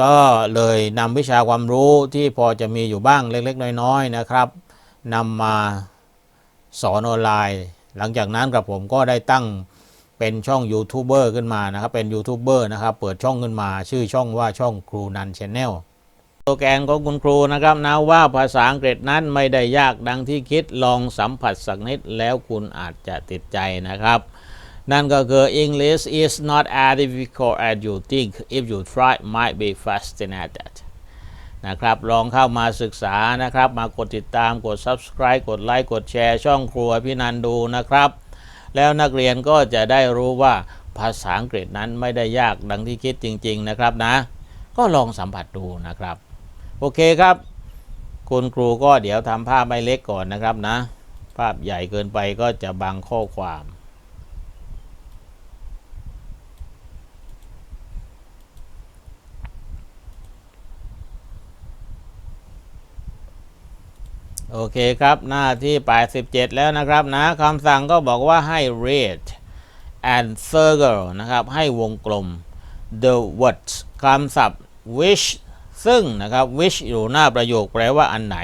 ก็เลยนำวิชาความรู้ที่พอจะมีอยู่บ้างเล็กๆ น้อยๆนะครับนำมาสอนออนไลน์ หลังจากนั้นกับผมก็ได้ตั้งเป็นช่องยูทูบเบอร์ขึ้นมานะครับ เป็นยูทูบเบอร์นะครับ เปิดช่องขึ้นมา ชื่อช่องว่าช่องครูนันชแนลโปรแกรมของคุณครูนะครับนะว่าภาษาอังกฤษนั้นไม่ได้ยากดังที่คิดลองสัมผัสสักนิดแล้วคุณอาจจะติดใจนะครับ นั่นก็คือ English is not as difficult as you think if you try might be fascinated นะครับ ลองเข้ามาศึกษานะครับ มากดติดตามกด subscribe กดไลค์กดแชร์ช่องครัวพี่นันดูนะครับ แล้วนักเรียนก็จะได้รู้ว่าภาษาอังกฤษนั้นไม่ได้ยากดังที่คิดจริง ๆ นะครับนะ ก็ลองสัมผัสดูนะครับ โอเคครับ คุณครูก็เดี๋ยวทำภาพไม่เล็กก่อนนะครับนะ ภาพใหญ่เกินไปก็จะบังข้อความ โอเคครับ หน้าที่ 87 แล้วนะครับนะคำสั่งก็บอกว่าให้ read and circle นะครับ ให้วงกลม the words คำศัพท์ which ซึ่งนะครับ which อยู่หน้าประโยคแปลว่าอันไหน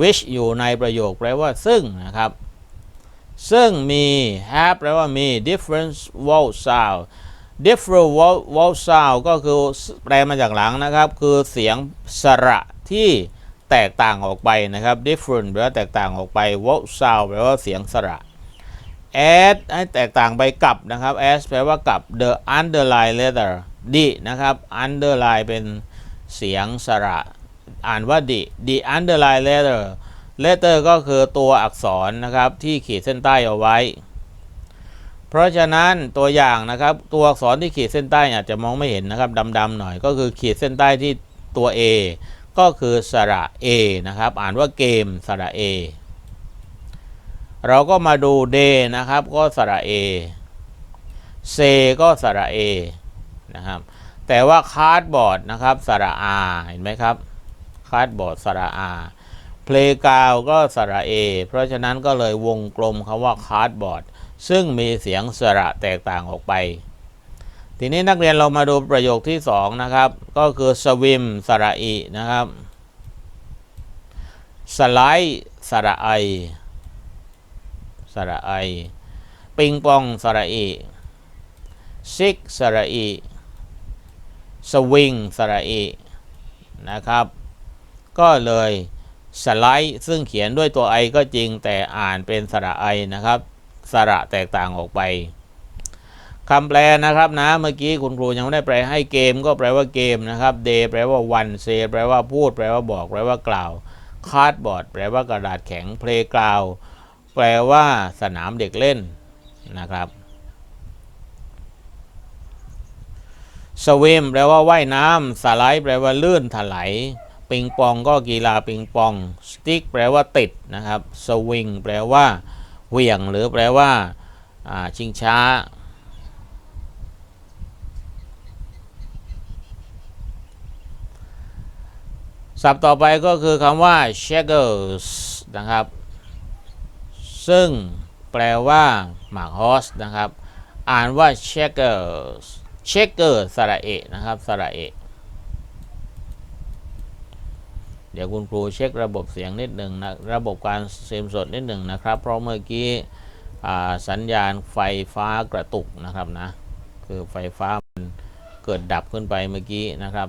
which อยู่ในประโยคแปลว่าซึ่งนะครับ ซึ่งมี have แปลว่ามี different vowel sound different vowel vowel sound ก็คือแปลมาจากหลังนะครับ คือเสียงสระที่ แตกต่างออกไปนะครับ different แปลว่าแตกต่างออกไป vowel sound แปลว่าเสียงสระ add ให้แตกต่างไปกับนะครับ as แปลว่ากับ the underline letter ดินะครับ underline เป็นเสียงสระ อ่านว่าดิ the underline letter letter ก็คือตัวอักษรนะครับที่ขีดเส้นใต้เอาไว้ เพราะฉะนั้นตัวอย่างนะครับตัวอักษรที่ขีดเส้นใต้อาจจะมองไม่เห็นนะครับดำๆหน่อยก็คือขีดเส้นใต้ที่ตัว A ก็คือสระ A นะครับ อ่านว่าเกมสระ A เราก็มาดู day นะครับ ก็สระ A say ก็สระ A นะครับ แต่ว่าคาร์ดบอร์ดนะครับสระ R เห็นไหมครับคาร์ดบอร์ดสระ R playground ก็สระ A เพราะฉะนั้นก็เลยวงกลมคำว่าคาร์ดบอร์ดซึ่งมีเสียงสระแตกต่างออกไป ทีนี้นักเรียนเรามาดูประโยคที่2นะครับ ก็คือ swim สระอีนะครับ slide สระไอสระไอปิงปองสระอีซิกสระอีสวิงสระอีนะครับ ก็เลยสไลด์ซึ่งเขียนด้วยตัวไอก็จริงแต่อ่านเป็นสระไอนะครับ สระแตกต่างออกไป คำแปลนะครับนะเมื่อกี้คุณครูยังไม่ได้แปลให้เกมก็แปลว่าเกมนะครับ day แปลว่าวันเซแปลว่าพูด แปลว่าบอก แปลว่ากล่าวคาร์ดบอร์ดแปลว่ากระดาษแข็ง playground แปลว่าสนามเด็กเล่นนะครับสวิมแปลว่าว่ายน้ำสไลด์แปลว่าลื่นถลายปิงปองก็กีฬาปิงปองสติ๊กแปลว่าติดนะครับสวิงแปลว่าเหวี่ยงหรือแปลว่าชิงช้า ศัพท์ต่อไปก็คือคำว่า shakers นะครับ ซึ่งแปลว่าหมากฮอสนะครับ อ่านว่า shakers shaker สระเอะนะครับสระเอะเดี๋ยวคุณครูเช็คระบบเสียงนิดหนึ่งนะระบบการเซมสดนิดหนึ่งนะครับ เพราะเมื่อกี้สัญญาณไฟฟ้ากระตุกนะครับนะ คือไฟฟ้ามันเกิดดับขึ้นไปเมื่อกี้นะครับ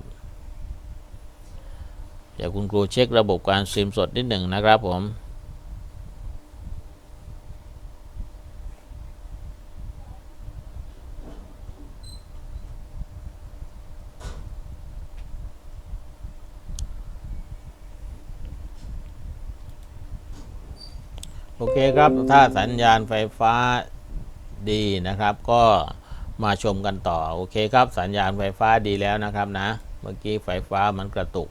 เดี๋ยวคุณครูเช็คระบบการซิมสดนิดหนึ่งนะครับผมโอเคครับ ถ้าสัญญาณไฟฟ้าดีนะครับ ก็มาชมกันต่อ โอเคครับ สัญญาณไฟฟ้าดีแล้วนะครับนะ เมื่อกี้ไฟฟ้ามันกระตุก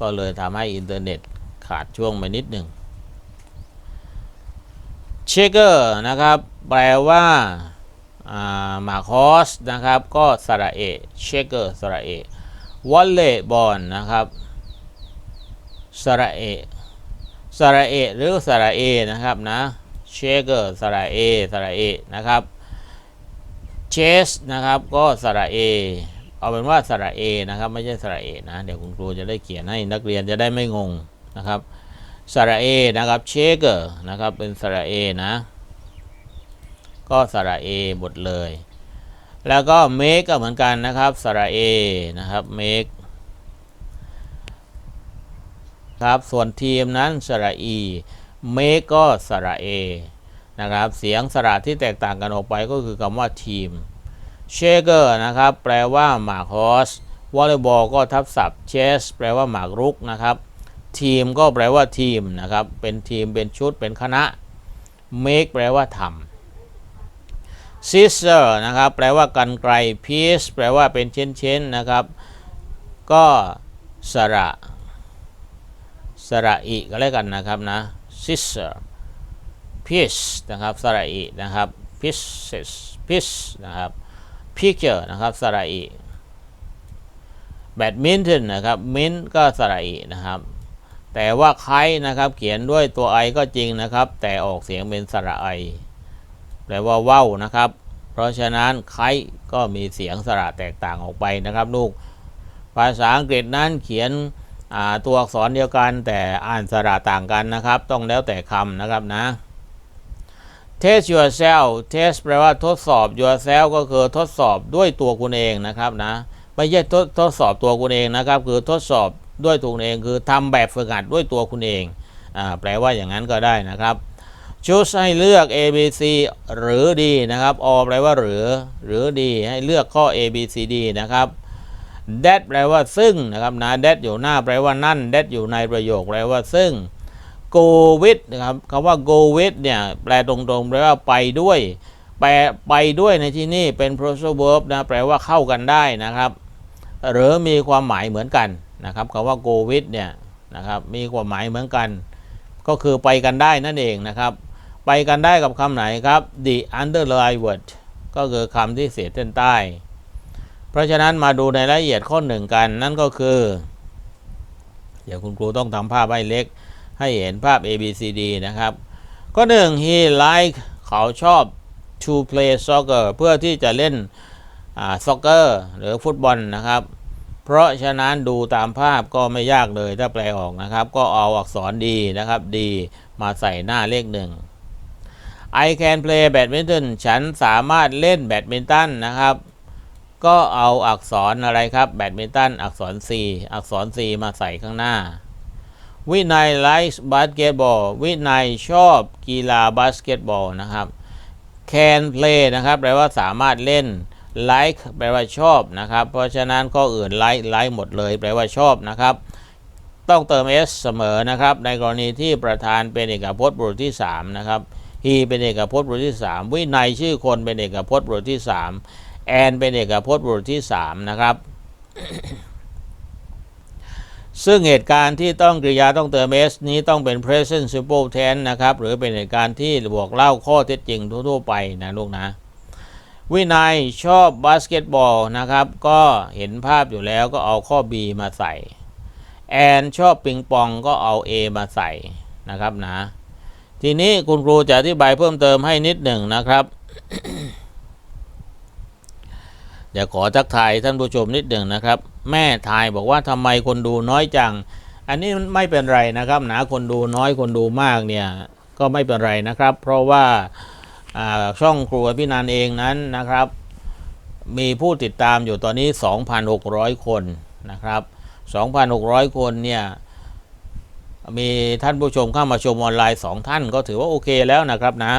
ก็เลยทำให้อินเทอร์เน็ตขาดช่วงไปนิดหนึ่งเชเกอร์นะครับ แปลว่ามาคอสนะครับ ก็สระเอเชเกอร์สระเอวอลเลย์บอลนะครับสระเอสระเอหรือสระเอนะครับนะเชเกอร์สระเอสระเอนะครับเชสนะครับก็สระเอ เอาเป็นว่าสระเอนะครับ ไม่ใช่สระเอนะ เดี๋ยวคุณครูจะได้เขียนให้นักเรียนจะได้ไม่งงนะครับสระเอนะครับเชเกอร์นะครับเป็นสระเอนะ ก็สระเอหมดเลย แล้วก็ make ก็เหมือนกันนะครับสระเอนะครับ make ครับส่วนทีมนั้นสระอี make ก็สระเอนะครับเสียงสระที่แตกต่างกันออกไปก็คือคำว่าทีม shaker นะครับ แปลว่าหมากฮอสวอลเลย์บอลก็ทับศัพท์ chess แปลว่าหมากรุกนะครับ ทีมก็แปลว่าทีมนะครับ เป็นทีมเป็นชุดเป็นคณะ make แปลว่าทำ scissor นะครับ แปลว่ากันไกล piece แปลว่าเป็นเช่นๆนะครับ ก็สระสระอีก็แล้วกันนะครับนะ scissor piece นะครับสระอีนะครับ pieces piece นะครับ picture นะครับสระอีแบดมินตันนะครับมินก็สระอีนะครับ แต่ว่าไคนะครับเขียนด้วยตัวไอก็จริงนะครับ แต่ออกเสียงเป็นสระไอแปลว่าว่าวนะครับ เพราะฉะนั้นไคก็มีเสียงสระแตกต่างออกไปนะครับ ลูก ภาษาอังกฤษนั้นเขียนตัวอักษรเดียวกันแต่อ่านสระต่างกันนะครับ ต้องแล้วแต่คำนะครับนะ test yourself test แปลว่าทดสอบ yourself ก็คือทดสอบด้วยตัวคุณเองนะครับนะไม่ใช่ทดทดสอบตัวคุณเองนะครับ คือทดสอบด้วยตัวคุณเอง คือทำแบบฝึกหัดด้วยตัวคุณเองอ่าแปลว่าอย่างนั้นก็ได้นะครับ choose ให้เลือก A B C หรือ D นะครับอแปลว่าหรือ หรือ D ให้เลือกข้อ A B C D นะครับ that แปลว่าซึ่งนะครับนะ that อยู่หน้าแปลว่านั่น that อยู่ในประโยคแปลว่าซึ่ง go with นะครับคำว่า go with เนี่ยแปลตรงๆแปลว่าไปด้วย แปลไปด้วยในที่นี้เป็น phrasal verb นะแปลว่าเข้ากันได้นะครับ หรือมีความหมายเหมือนกันนะครับคำว่า go with เนี่ยนะครับมีความหมายเหมือนกัน ก็คือไปกันได้นั่นเองนะครับ ไปกันได้กับคำไหนครับ the underline word ก็คือคำที่เสียเส้นใต้ เพราะฉะนั้นมาดูในรายละเอียดข้อหนึ่งกันนั่นก็คือ เดี๋ยวคุณครูต้องทำภาพให้เล็ก ให้เห็นภาพ A B C D นะครับ ก็หนึ่ง he like เขาชอบ to play soccer เพื่อที่จะเล่นซ็อกเกอร์หรือฟุตบอลนะครับ เพราะฉะนั้นดูตามภาพก็ไม่ยากเลยถ้าแปลออกนะครับ ก็เอาอักษรดีนะครับดีมาใส่หน้าเลขหนึ่ง I can play badminton ฉันสามารถเล่นแบดมินตันนะครับ ก็เอาอักษรอะไรครับแบดมินตันอักษร C อักษร C มาใส่ข้างหน้า วินัย likes basketball วินัยชอบกีฬาบาสเกตบอลนะครับ can play นะครับแปลว่าสามารถเล่น like แปลว่าชอบนะครับ เพราะฉะนั้นข้ออื่น like like หมดเลย แปลว่าชอบนะครับ ต้องเติม s เสมอนะครับ ในกรณีที่ประธานเป็นเอกพจน์บุรุษที่ 3 นะครับ he เป็นเอกพจน์บุรุษที่ 3 วินัยชื่อคนเป็นเอกพจน์บุรุษที่3แอนเป็นเอกพจน์บุรุษที่ 3 นะครับ ซึ่งเหตุการณ์ที่ต้องกริยาต้องเติม s นี้ต้องเป็น present simple tense นะครับ หรือเป็นเหตุการณ์ที่บอกเล่าข้อเท็จจริงทั่วๆไปนะลูกนะ วินัยชอบบาสเกตบอลนะครับ ก็เห็นภาพอยู่แล้วก็เอาข้อ B มาใส่ แอนชอบปิงปองก็เอา A มาใส่นะครับนะ ทีนี้คุณครูจะอธิบายเพิ่มเติมให้นิดหนึ่งนะครับเดี๋ยวขอทักทายท่านผู้ชมนิดหนึ่งนะครับ แม่ทายบอกว่าทำไมคนดูน้อยจัง อันนี้ไม่เป็นไรนะครับนะคนดูน้อยคนดูมากเนี่ยก็ไม่เป็นไรนะครับ เพราะว่าช่องครูพี่นันเองนั้นนะครับ มีผู้ติดตามอยู่ตอนนี้ 2,600 คนนะครับ 2,600 คนเนี่ยมีท่านผู้ชมเข้ามาชมออนไลน์ 2 ท่านก็ถือว่าโอเคแล้วนะครับนะ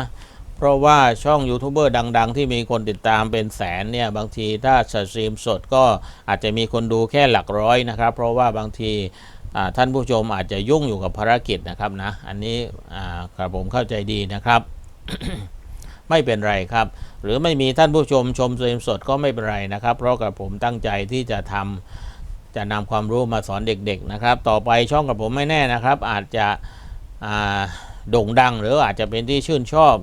เพราะว่าช่องยูทูบเบอร์ดัง ๆ ที่มีคนติดตามเป็นแสนเนี่ย บางทีถ้าสตรีมสดก็อาจจะมีคนดูแค่หลักร้อยนะครับ เพราะว่าบางทีท่านผู้ชมอาจจะยุ่งอยู่กับภารกิจนะครับนะ อันนี้กระผมเข้าใจดีนะครับ ไม่เป็นไรครับ หรือไม่มีท่านผู้ชมชมสตรีมสดก็ไม่เป็นไรนะครับ เพราะกระผมตั้งใจที่จะทำจะนำความรู้มาสอนเด็กๆนะครับ ต่อไปช่องกระผมไม่แน่นะครับ อาจจะโด่งดังหรืออาจจะเป็นที่ชื่นชอบ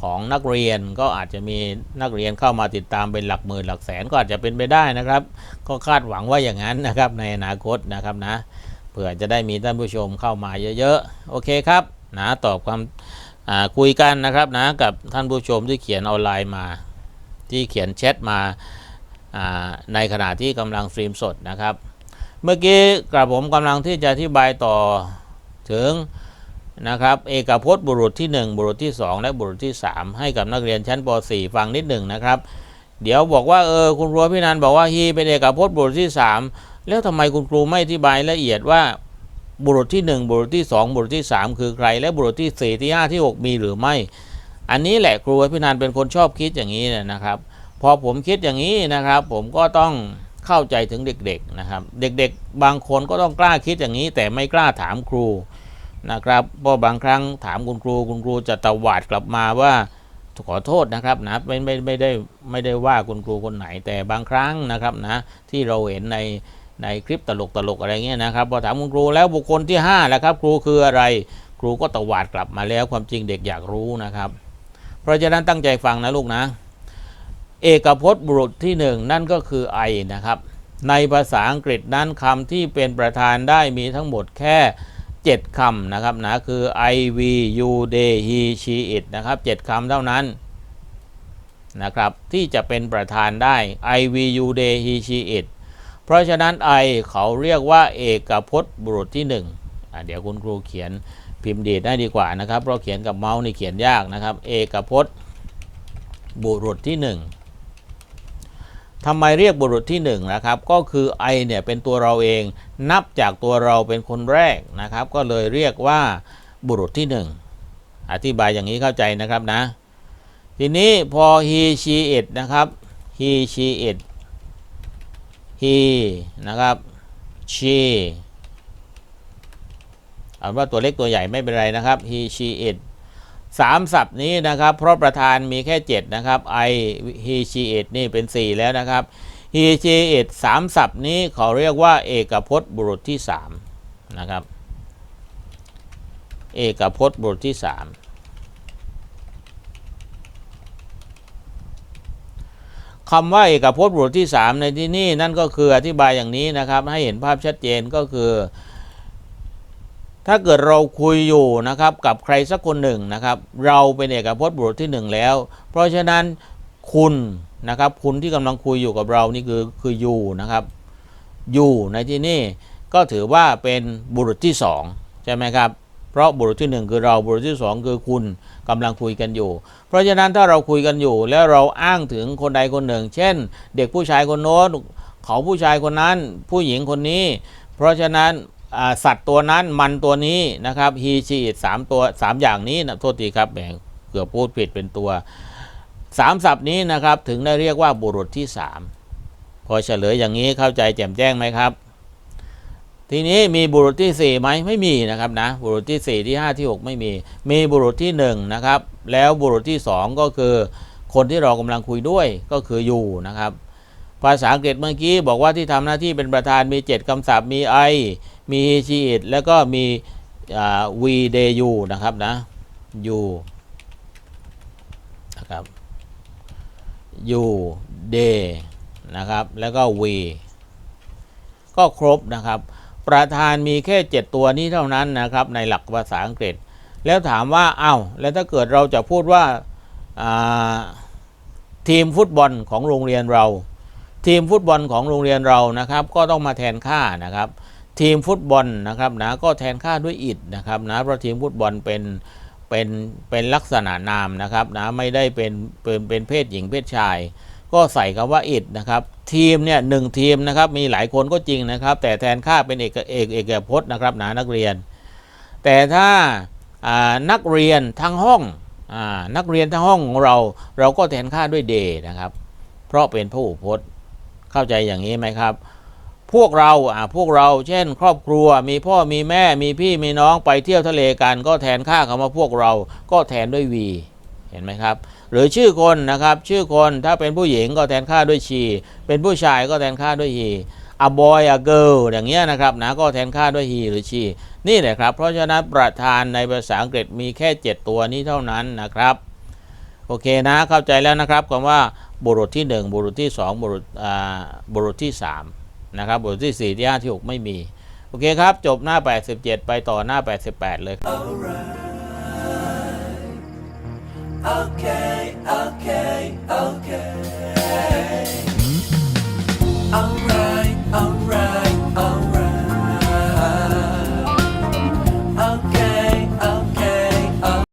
ของนักเรียนก็อาจจะมีนักเรียนเข้ามาติดตามเป็นหลักหมื่นหลักแสนก็อาจจะเป็นไปได้นะครับ ก็คาดหวังว่าอย่างนั้นนะครับในอนาคตนะครับนะเผื่อจะได้มีท่านผู้ชมเข้ามาเยอะๆโอเคครับนะตอบความคุยกันนะครับนะกับท่านผู้ชมที่เขียนออนไลน์มา ที่เขียนแชทมาในขณะที่กำลังสตรีมสดนะครับ เมื่อกี้กระผมกำลังที่จะอธิบายต่อถึง นะครับเอกพจน์บุรุษที่ 1 บุรุษที่ 2 และบุรุษที่ 3 ให้กับนักเรียนชั้นป .4 ฟังนิดหนึ่งนะครับ เดี๋ยวบอกว่าเออคุณครูพี่นันบอกว่าฮีเป็นเอกพจน์บุรุษที่ 3 แล้วทำไมคุณครูไม่อธิบายละเอียดว่า บุรุษที่ 1 บุรุษที่ 2 บุรุษที่ 3 คือใคร และบุรุษที่ 4 ที่ 5 ที่ 6 มีหรือไม่ อันนี้แหละครูพี่นันเป็นคนชอบคิดอย่างนี้นะครับ พอผมคิดอย่างนี้นะครับ ผมก็ต้องเข้าใจถึงเด็กๆนะครับ เด็กๆ บางคนก็ต้องกล้าคิดอย่างนี้ แต่ไม่กล้าถามครู นะครับเพราะบางครั้งถามคุณครูคุณครูจะตวาดกลับมาว่าขอโทษนะครับนะไม่ไม่ไม่ได้ไม่ได้ว่าคุณครูคนไหนแต่บางครั้งนะครับนะที่เราเห็นในในคลิปตลกตลกอะไรเงี้ยนะครับพอถามคุณครูแล้วบุคคลที่5แล้วครับ ครูคืออะไร ครูก็ตวาดกลับมาแล้วความจริงเด็กอยากรู้นะครับ เพราะฉะนั้นตั้งใจฟังนะลูกนะ เอกพจน์บุรุษที่หนึ่งนั่นก็คือ I นะครับ ในภาษาอังกฤษนั้นคำที่เป็นประธานได้มีทั้งหมดแค่ 7คำนะครับนะคือ I V U they he she it นะครับ 7คำเท่านั้นนะครับที่จะเป็นประธานได้ I V U they he she it เพราะฉะนั้น I เขาเรียกว่าเอกพจน์บุรุษที่หนึ่งอะเดี๋ยวคุณครูเขียนพิมพ์ดีดได้ดีกว่านะครับ เพราะเขียนกับเมาส์นี่เขียนยากนะครับ เอกพจน์บุรุษที่หนึ่ง ทำไมเรียกบุรุษที่1นะครับ ก็คือ I เนี่ยเป็นตัวเราเอง นับจากตัวเราเป็นคนแรกนะครับ ก็เลยเรียกว่าบุรุษที่ 1 อธิบายอย่างนี้เข้าใจนะครับนะ ทีนี้พอ he she it นะครับ he she it he นะครับ she เอาว่าตัวเล็กตัวใหญ่ไม่เป็นไรนะครับ he she it สามศัพท์นี้นะครับ เพราะประธานมีแค่ 7 นะครับ I he she it นี่เป็น 4 แล้วนะครับ he she it สามศัพท์นี้เขาเรียกว่า เอกพจน์บุรุษที่ 3 นะครับ เอกพจน์บุรุษที่ 3คำว่าเอกพจน์บุรุษที่ 3 ในที่นี่นั่นก็คืออธิบายอย่างนี้นะครับ ให้เห็นภาพชัดเจนก็คือ ถ้าเกิดเราคุยอยู่นะครับกับใครสักคนหนึ่งนะครับ เราเป็นเอกพจน์บุรุษที่หนึ่งแล้ว เพราะฉะนั้นคุณนะครับคุณที่กำลังคุยอยู่กับเรานี่คือคืออยู่นะครับอยู่ในที่นี่ก็ถือว่าเป็นบุรุษที่สองใช่ไหมครับเพราะบุรุษที่หนึ่งคือเราบุรุษที่สองคือคุณกำลังคุยกันอยู่ เพราะฉะนั้นถ้าเราคุยกันอยู่ แล้วเราอ้างถึงคนใดคนหนึ่ง เช่น เด็กผู้ชายคนโน้นเขาผู้ชายคนนั้น ผู้หญิงคนนี้ เพราะฉะนั้น สัตว์ตัวนั้นมันตัวนี้นะครับ he she it สามตัวสามอย่างนี้นะโทษทีครับแหมเกือบพูดผิดเป็นตัวสามศัพท์นี้นะครับถึงได้เรียกว่าบุรุษที่สามพอเฉลยอย่างนี้เข้าใจแจ่มแจ้งไหมครับ ทีนี้มีบุรุษที่สี่ไหมไม่มีนะครับนะบุรุษที่สี่ที่ห้าที่หกไม่มี มีบุรุษที่หนึ่งนะครับแล้วบุรุษที่สองก็คือ คนที่เรากำลังคุยด้วยก็คืออยู่นะครับ ภาษาอังกฤษเมื่อกี้บอกว่าที่ทำหน้าที่เป็นประธานมี 7คำศัพท์มี I มี he she it แล้วก็มีอ่า we they you นะครับนะ you นะครับ you they นะครับ แล้วก็ we ก็ครบนะครับ ประธานมีแค่ 7 ตัวนี้เท่านั้นนะครับ ในหลักภาษาอังกฤษ แล้วถามว่าเอ้าแล้วถ้าเกิดเราจะพูดว่าอ่าทีมฟุตบอลของโรงเรียนเรา ทีมฟุตบอลของโรงเรียนเรานะครับ ก็ต้องมาแทนค่านะครับ ทีมฟุตบอลนะครับนะก็แทนค่าด้วยอิดนะครับนะเพราะทีมฟุตบอลเป็นเป็นเป็นลักษณะนามนะครับนะไม่ได้เป็นเป็นเป็นเพศหญิงเพศชาย ก็ใส่คำว่าอิดนะครับทีมเนี่ยหนึ่งทีมนะครับมีหลายคนก็จริงนะครับ แต่แทนค่าเป็นเอกเอกเอกพจน์นะครับนะนักเรียน แต่ถ้าานักเรียนทั้งห้องอนักเรียนทั้งห้องของเรา เราก็แทนค่าด้วยเดนะครับ เพราะเป็นพหูพจน์เข้าใจอย่างนี้ไหมครับ พวกเราอ่าพวกเราเช่น ครอบครัวมีพ่อมีแม่มีพี่มีน้องไปเที่ยวทะเลกัน ก็แทนค่าคำว่าพวกเราก็แทนด้วยวีเห็นไหมครับ หรือชื่อคนนะครับ ชื่อคนถ้าเป็นผู้หญิงก็แทนค่าด้วยชี เป็นผู้ชายก็แทนค่าด้วย he a boy a girl อย่างเงี้ยนะครับนะก็แทนค่าด้วย he หรือ she นี่แหละครับ เพราะฉะนั้นประธานในภาษาอังกฤษมีแค่ 7 ตัวนี้เท่านั้นนะครับ โอเคนะเข้าใจแล้วนะครับคำว่าบุรุษที่ 1 บุรุษที่ 2 บุรุษอ่าบุรุษที่ 3 นะครับบทที่ 4 ที่5ที่ 6 ไม่มี โอเคครับ จบหน้า 87 ไปต่อหน้า 88 เลย Okay, okay, okay.